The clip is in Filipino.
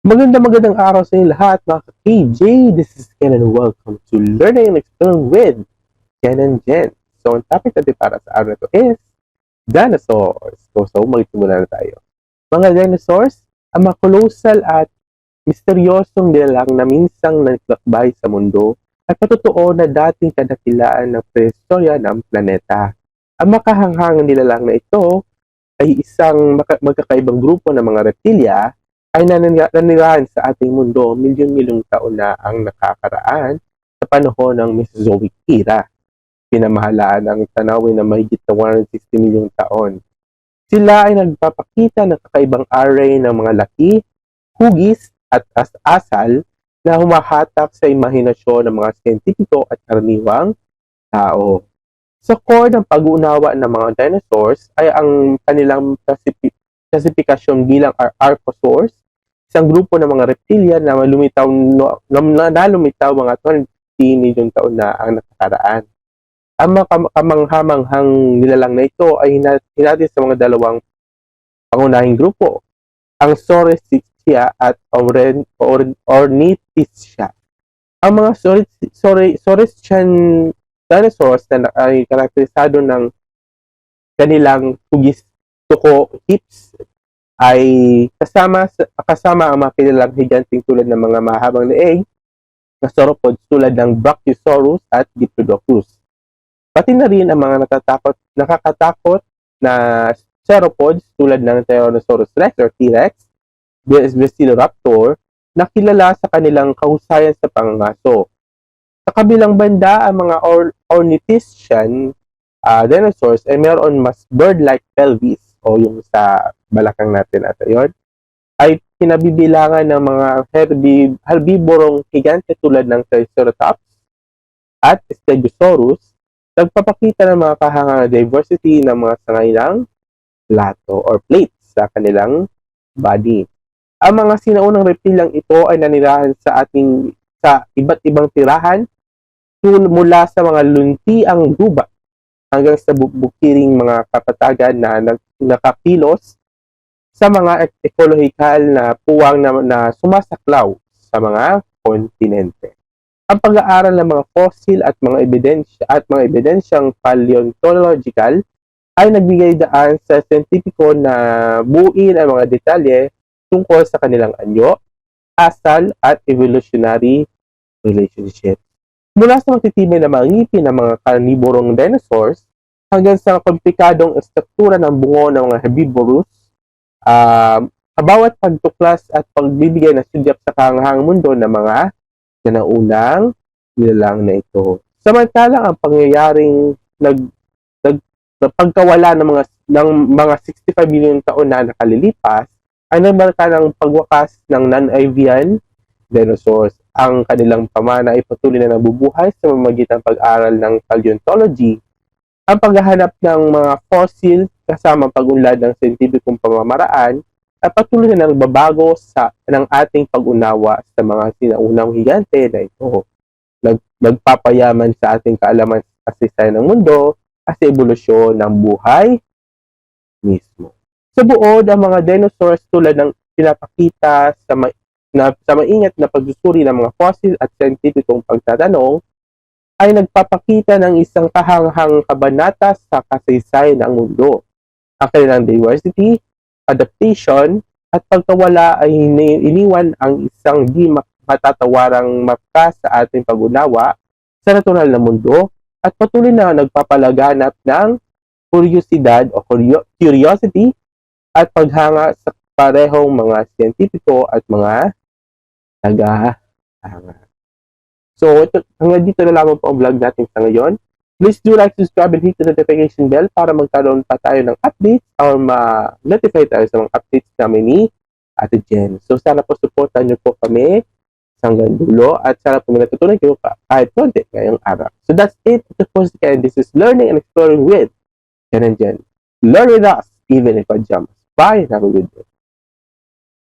Maganda magandang araw sa inyo lahat mga ka-KJ. This is Ken and welcome to Learning and Exploring with Ken and Jen. So, ang topic natin para sa araw na ito is dinosaurs. So, so magsimula na tayo. Mga dinosaurs, ang mga kolosal at misteryosong nilalang na minsang naglalakbay sa mundo at patotoo na dating kadakilaan ng prehistorya ng planeta. Ang makahanghang nilalang na ito ay isang magkakaibang grupo ng mga reptilya ay nanira- nanirahan sa ating mundo milyon-milyong taon na ang nakakaraan sa panahon ng Mesozoic era. Pinamahalaan ang tanawin na mahigit na 160 milyong taon. Sila ay nagpapakita ng kakaibang array ng mga laki, hugis at as-asal na humahatak sa imahinasyon ng mga siyentipiko at karaniwang tao. Sa core ng pag-uunawa ng mga dinosaurs ay ang kanilang classification bilang ar- isang grupo ng mga reptilya na lumitaw no, na, na, lumitaw mga 20 milyong taon na ang nakakaraan. Ang mga kam- kamanghamanghang nilalang na ito ay hina- hinati sa mga dalawang pangunahing grupo, ang Saurischiia at Oren, or, Ornithischia. Ang mga Sauris- Sauri- Saurischian dinosaurs na- ay karakterisado ng kanilang hugis tuko hips ay kasama sa- kasama ang mga kilalang tulad ng mga mahabang leeg na sauropods tulad ng Brachiosaurus at Diplodocus. Pati na rin ang mga natatakot, nakakatakot na sauropods tulad ng Tyrannosaurus Rex or T-Rex, Velociraptor, na kilala sa kanilang kahusayan sa pangangaso. Sa kabilang banda, ang mga or- ornithischian ah, dinosaurs ay meron mas bird-like pelvis o yung sa balakang natin at yon ay pinabibilangan ng mga herbi, herbivorong higante tulad ng Triceratops at Stegosaurus nagpapakita ng mga kahangang diversity ng mga sangay ng plato or plates sa kanilang body. Ang mga sinaunang reptilyang ito ay nanirahan sa ating sa iba't ibang tirahan mula sa mga luntiang gubat hanggang sa bu- bukiring mga kapatagan na nag- nakakilos sa mga ek- ekologikal na puwang na, na sumasaklaw sa mga kontinente. Ang pag-aaral ng mga fossil at mga ebidensya at mga ebidensyang paleontological ay nagbigay daan sa scientifico na buuin ang mga detalye tungkol sa kanilang anyo, asal at evolutionary relationship. Mula sa matitibay na mga ngipin ng mga karnivorong dinosaurs hanggang sa komplikadong estruktura ng bungo ng mga herbivorous, um, sa bawat pagtuklas at pagbibigay ng sudyap sa kahanghang mundo ng mga sinaunang nilalang na ito. Samantalang ang pangyayaring nag, nag, na pagkawala ng mga ng mga 65 milyong taon na nakalilipas ay nagmarka ng pagwakas ng non-avian dinosaurs. Ang kanilang pamana ay patuloy na nabubuhay sa mamagitan pag-aral ng paleontology, ang paghahanap ng mga fossil kasama pag-unlad ng scientificong pamamaraan ay patuloy na nagbabago sa ng ating pag-unawa sa mga sinaunang higante na ito. Nag, nagpapayaman sa ating kaalaman sa kasaysayan ng mundo at sa ebolusyon ng buhay mismo. Sa buod, ang mga dinosaurs tulad ng pinapakita sa ma- na sa maingat na pagsusuri ng mga fossil at scientificong pagtatanong ay nagpapakita ng isang kahanghang kabanata sa kasaysayan ng mundo. Ang kanilang diversity, adaptation, at pagkawala ay ini- iniwan ang isang di matatawarang mapka sa ating pag-unawa sa natural na mundo at patuloy na nagpapalaganap ng kuryosidad o curio- curiosity at paghanga sa parehong mga siyentipiko at mga taga-hanga. So, ito, hanggang dito na lamang po ang vlog natin sa ngayon. Please do like, subscribe, and hit the notification bell para magkaroon pa tayo ng updates or ma-notify tayo sa mga updates namin ni Ate Jen. So, sana po supportan niyo po kami hanggang dulo at sana po may natutunan kayo ka- kahit konti ngayong araw. So, that's it. Ito po si Ken. This is Learning and Exploring with Ken and Jen. Learn with us, even in pajamas. Bye and have a good day.